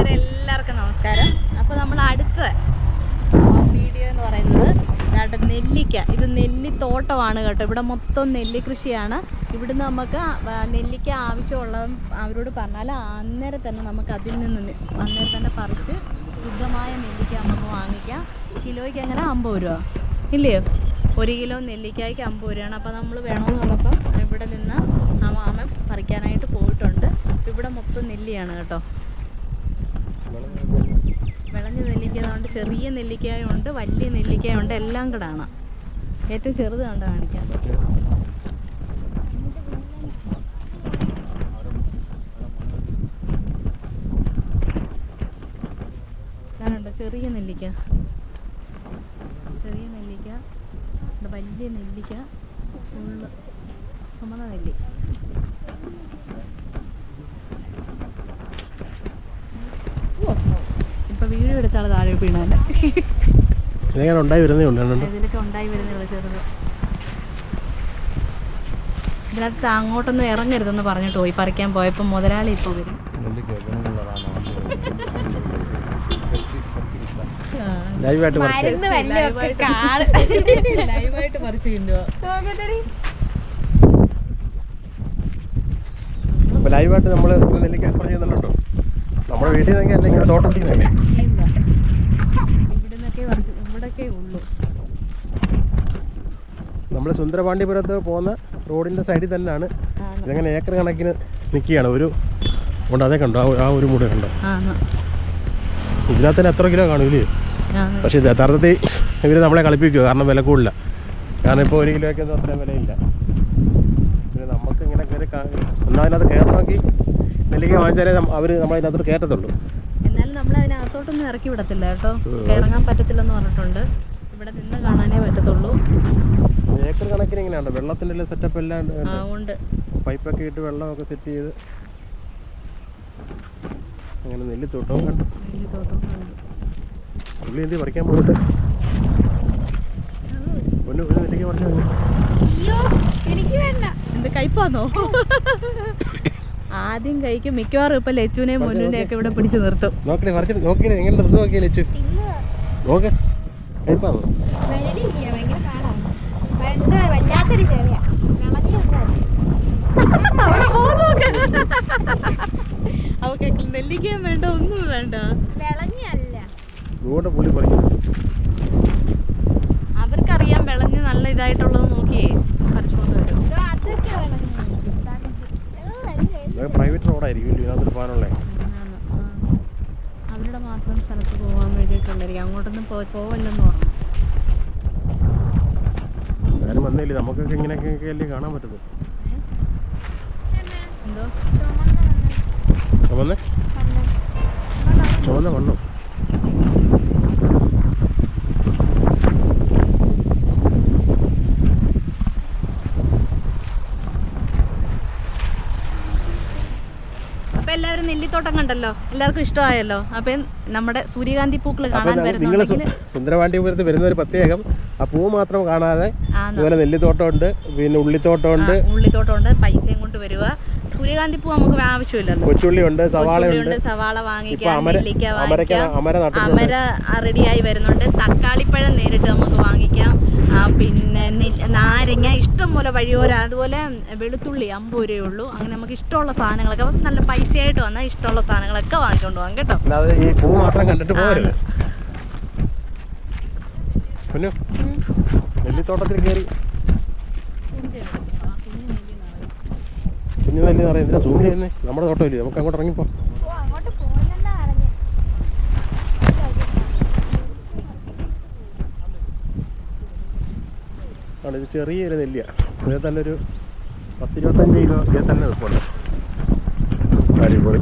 കൂട്ടുകാരെ എല്ലാവർക്കും നമസ്കാരം. അപ്പോൾ നമ്മൾ അടുത്ത വീഡിയോ എന്ന് പറയുന്നത് നട നെല്ലിക്ക. ഇത് നെല്ലിത്തോട്ടമാണ് കേട്ടോ. ഇവിടെ മൊത്തം നെല്ലി കൃഷിയാണ് ഇവിടുന്ന് നമുക്ക് നെല്ലിക്ക ആവശ്യമുള്ള അവരോട് പറഞ്ഞാൽ അന്നേരം തന്നെ നമുക്ക് അതിൽ നിന്ന് അന്നേരം തന്നെ പറിച്ച് ശുദ്ധമായ നെല്ലിക്ക നമുക്ക് വാങ്ങിക്കാം. കിലോയ്ക്ക് അങ്ങനെ അമ്പത് രൂപ. ഇല്ലേ? ഒരു കിലോ നെല്ലിക്കായ്ക്ക് അമ്പത് രൂപയാണ്. അപ്പോൾ നമ്മൾ വേണമെന്ന് പറഞ്ഞപ്പം ഇവിടെ നിന്ന് ആ മാമൻ പറിക്കാനായിട്ട് പോയിട്ടുണ്ട്. ഇവിടെ മൊത്തം നെല്ലിയാണ് കേട്ടോ. വിളഞ്ഞ നെല്ലിക്കതുകൊണ്ട് ചെറിയ നെല്ലിക്കായുണ്ട് വലിയ നെല്ലിക്കായുണ്ട് എല്ലാം കൂടാണ് ഏറ്റവും ചെറുത് കണ്ട കാണിക്കാം ഇതാണുണ്ട് ചെറിയ നെല്ലിക്ക. ചെറിയ നെല്ലിക്ക വലിയ നെല്ലിക്ക ഫുള്ള് ചുമന്ന നെല്ലി ഇപ്പൊ വീഡിയോ എടുത്താണ് താഴെ വീണാൽ ഇതിനൊക്കെ ഉണ്ടായി വരുന്നേ? ഇതിലൊക്കെ ഉണ്ടായി വരുന്നുള്ള ചെറുത്. ഇതിനകത്ത് അങ്ങോട്ടൊന്നും ഇറങ്ങരുതെന്ന് പറഞ്ഞിട്ട് പോയി പറിക്കാൻ പോയപ്പോൾ മുതലാളി ഇപ്പോൾ വരും. ലൈവായിട്ട് ലൈവായിട്ട് പറിച്ചു തിന്നുവോ? അപ്പോൾ ലൈവായിട്ട് നമ്മൾ നെല്ലിക്ക നമ്മുടെ വീട്ടിൽ നിന്നെങ്കിൽ അല്ലെങ്കിൽ തോട്ടത്തിൽ നിന്നല്ലേ ഇവിടെ നിന്നൊക്കെ പറിച്ചു ഇവിടൊക്കെ ഉള്ളൂ നമ്മൾ സുന്ദരപാണ്ഡിപുരത്ത് പോകുന്ന റോഡിന്റെ സൈഡിൽ തന്നെയാണ്. ഇതങ്ങനെ ഏക്കർ കണക്കിന് നിൽക്കുകയാണ്. ഒരു ഉണ്ട് അതേ കണ്ടോ ആ ഒരു- മൂടെ കണ്ടോ? ആണ്. ഇതിനകത്ത് തന്നെ എത്ര കിലോ കാണൂലേ പക്ഷേ യഥാർത്ഥത്തിൽ ഇവർ നമ്മളെ കളിപ്പിക്കുക കാരണം വില കൂടില്ല കാരണം ഇപ്പോൾ ഒരു കിലോയ്ക്ക് ഒന്നും അത്രയും വിലയില്ല. പിന്നെ നമുക്ക് ഇങ്ങനെ കയറി എന്നാൽ അതിനകത്ത് കയറണമെങ്കിൽ നെല്ലിക്ക വാങ്ങിച്ചാലേ അവർ നമ്മളതിനകത്ത് കയറ്റത്തുള്ളൂ. എന്നാലും നമ്മൾ അതിനകത്തോട്ടൊന്നും ഇറക്കി വിടത്തില്ല കേട്ടോ. ഇറങ്ങാൻ പറ്റത്തില്ലെന്ന് പറഞ്ഞിട്ടുണ്ട്. ഇവിടെ നിന്ന് കാണാനേ പറ്റത്തുള്ളൂ. കണക്കിന് ഇങ്ങനെയുണ്ട് വെള്ളത്തിന്റെ സെറ്റപ്പ് എല്ലാം ഉണ്ട്. പൈപ്പൊക്കെ ഇട്ട് വെള്ളമൊക്കെ സെറ്റ് ചെയ്ത്. അങ്ങനെ നെല്ലിത്തോട്ടവും കണ്ടു. പുള്ളി എന്തി പറിക്കാൻ പോയിട്ട്? ഒന്ന് ഒരു നെല്ലിക്ക് പറിച്ചു എനിക്ക് വേണ്ട. എന്ത് കയ്പാന്നോ? ആദ്യം കഴിക്കും. മിക്കവാറും ഇപ്പൊ ലച്ചുവിനെയും മുന്നുവിനെയും ഒക്കെ ഇവിടെ പിടിച്ചു നിർത്തും. നോക്കണേ നോക്കണേ. നോക്കിയേ എങ്ങനെ നിർത്തി നോക്കിയേ ലച്ചു. നോക്ക്. പാടാണ് എന്താ വല്ലാത്തൊരു ചെറിയ അവക്ക് നെല്ലിക്കയും വേണ്ട ഒന്നും വേണ്ട. വിളഞ്ഞല്ല. അവർക്കറിയാം വിളഞ്ഞ് നല്ല ഇതായിട്ടുള്ളത് നോക്കിയേ പറിച്ചുകൊണ്ട് വരും. പ്രൈവറ്റ് റോഡായിരിക്കും. അവരുടെ മാത്രം സ്ഥലത്ത് പോകാൻ വേണ്ടിയിട്ടുണ്ടായിരിക്കും അങ്ങോട്ടൊന്നും പോ പോവല്ലെന്ന് പറഞ്ഞു. ആരും വന്നില്ലേ നമുക്കൊക്കെ ഇങ്ങനെയൊക്കെ അല്ലേ കാണാൻ പറ്റുന്നത് എന്തോ കണ്ണു. ചുമന്ന? നെല്ലിത്തോട്ടം കണ്ടല്ലോ. എല്ലാവർക്കും ഇഷ്ടമായല്ലോ. അപ്പം നമ്മുടെ സൂര്യകാന്തി പൂക്കൾ കാണാൻ സുന്ദരവാണ്ടിപുരത്ത് വരുന്നുണ്ടെങ്കിൽ സുന്ദരപാണ്ഡിപുരത്ത് വരുന്ന ഒരു പ്രത്യേകം ആ പൂ മാത്രം കാണാതെ അതുപോലെ നെല്ലിത്തോട്ടമുണ്ട് പിന്നെ ഉള്ളിത്തോട്ടമുണ്ട്. ഉള്ളിത്തോട്ടം ഉള്ളിത്തോട്ടമുണ്ട് പൈസയും കൊണ്ട് വരിക സൂര്യകാന്തി പൂ നമുക്ക് ആവശ്യമില്ലല്ലോ. കൊച്ചുള്ളിയുണ്ട് സവാളയുണ്ട്. കൊച്ചുള്ളിയുണ്ട് സവാള വാങ്ങിക്കാം അമര നെല്ലിക്ക വാങ്ങിക്കാം. അമര റെഡിയായി വരുന്നുണ്ട്. തക്കാളിപ്പഴം നേരിട്ട് നമുക്ക് വാങ്ങിക്കാം. പിന്നെ നാരങ്ങ ഇഷ്ടം പോലെ വഴിയോര അതുപോലെ വെളുത്തുള്ളി അമ്പത് രൂപയേ ഉള്ളൂ. അങ്ങനെ നമുക്ക് ഇഷ്ടമുള്ള സാധനങ്ങളൊക്കെ നല്ല പൈസയായിട്ട് വന്നാൽ ഇഷ്ടമുള്ള സാധനങ്ങളൊക്കെ വാങ്ങിച്ചോണ്ട് പോകാം കേട്ടോ. അല്ലാതെ ഈ പൂ മാത്രം കണ്ടിട്ട് പോകരുത് പിന്നെ നെല്ലിത്തോട്ടത്തിൽ കയറി. കുഞ്ഞു നെല്ലി പറയാം എന്തിനാ? നമ്മുടെ തോട്ടമില്ലേ? നമുക്ക് അങ്ങോട്ട് ഇറങ്ങിപ്പോ. ഓ അങ്ങോട്ട് ആണ്. ഇത് ചെറിയൊരു നെല്ലിയാണ് ഇതിൽ തന്നെ ഒരു പത്തിരുപത്തഞ്ച് കിലോ ഇതിൽ തന്നെ നിൽപ്പുണ്ട് അടിപൊളി.